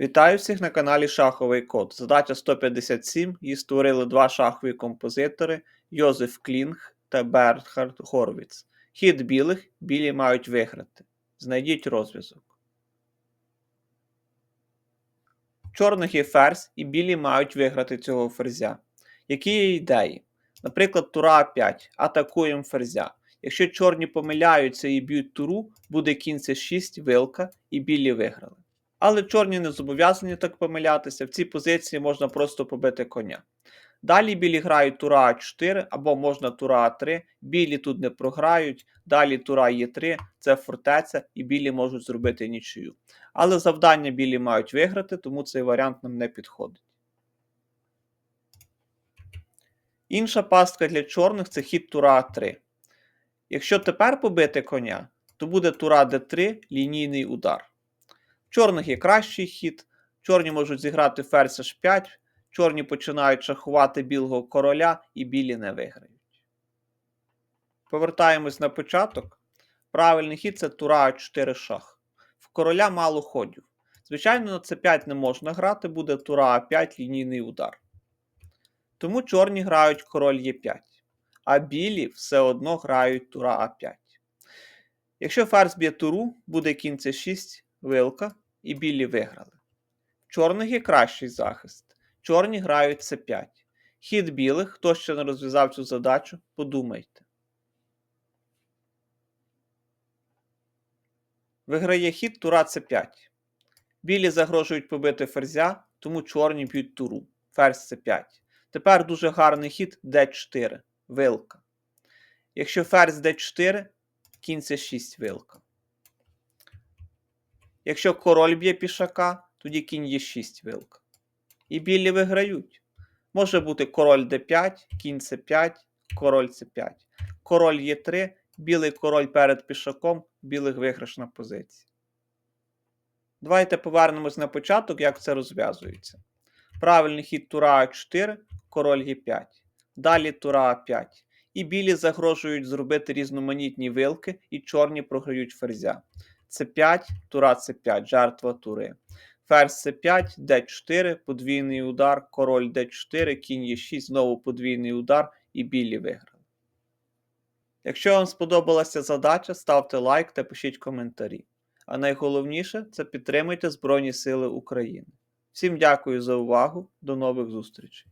Вітаю всіх на каналі Шаховий Код. Задача 157. Її створили два шахові композитори Йозеф Клінг та Бертхард Горвіц. Хід білих білі мають виграти. Знайдіть розв'язок. Чорних є ферзь, і білі мають виграти цього ферзя. Які є ідеї? Наприклад, тура А5. Атакуємо ферзя. Якщо чорні помиляються і б'ють туру, буде кінь С6, вилка, і білі виграли. Але чорні не зобов'язані так помилятися. В цій позиції можна просто побити коня. Далі білі грають тура А4 або можна тура А3. Білі тут не програють. Далі тура Е3, це фортеця, і білі можуть зробити нічию. Але завдання білі мають виграти, тому цей варіант нам не підходить. Інша пастка для чорних це хід тура А3. Якщо тепер побити коня, то буде тура Д3 лінійний удар. Чорних є кращий хід, чорні можуть зіграти ферзь H5, чорні починають шахувати білого короля і білі не виграють. Повертаємось на початок. Правильний хід це тура А4 шах. В короля мало ходів. Звичайно, на С5 не можна грати, буде тура А5 лінійний удар. Тому чорні грають король Е5, а білі все одно грають тура А5. Якщо ферзь б'є туру, буде кінь С6, вилка, і білі виграли. В чорних є кращий захист. Чорні грають С5. Хід білих, хто ще не розв'язав цю задачу, подумайте. Виграє хід тура С5. Білі загрожують побити ферзя, тому чорні б'ють туру. Ферзь С5. Тепер дуже гарний хід d4, вилка. Якщо ферзь d4, кінь С6 вилка. Якщо король б'є пішака, тоді кінь Е6 вилка. І білі виграють. Може бути король d5, кінь С5, король С5. Король Е3, білий король перед пішаком, білих виграшна позиція. Давайте повернемось на початок, як це розв'язується. Правильний хід тура А4, король Е5. Далі тура А5. І білі загрожують зробити різноманітні вилки, і чорні програють ферзя. С5, тура С5, жертва тури. Ферзь С5, Д4, подвійний удар, король Д4, кінь Е6, знову подвійний удар і білі виграли. Якщо вам сподобалася задача, ставте лайк та пишіть коментарі. А найголовніше це підтримуйте Збройні Сили України. Всім дякую за увагу, до нових зустрічей!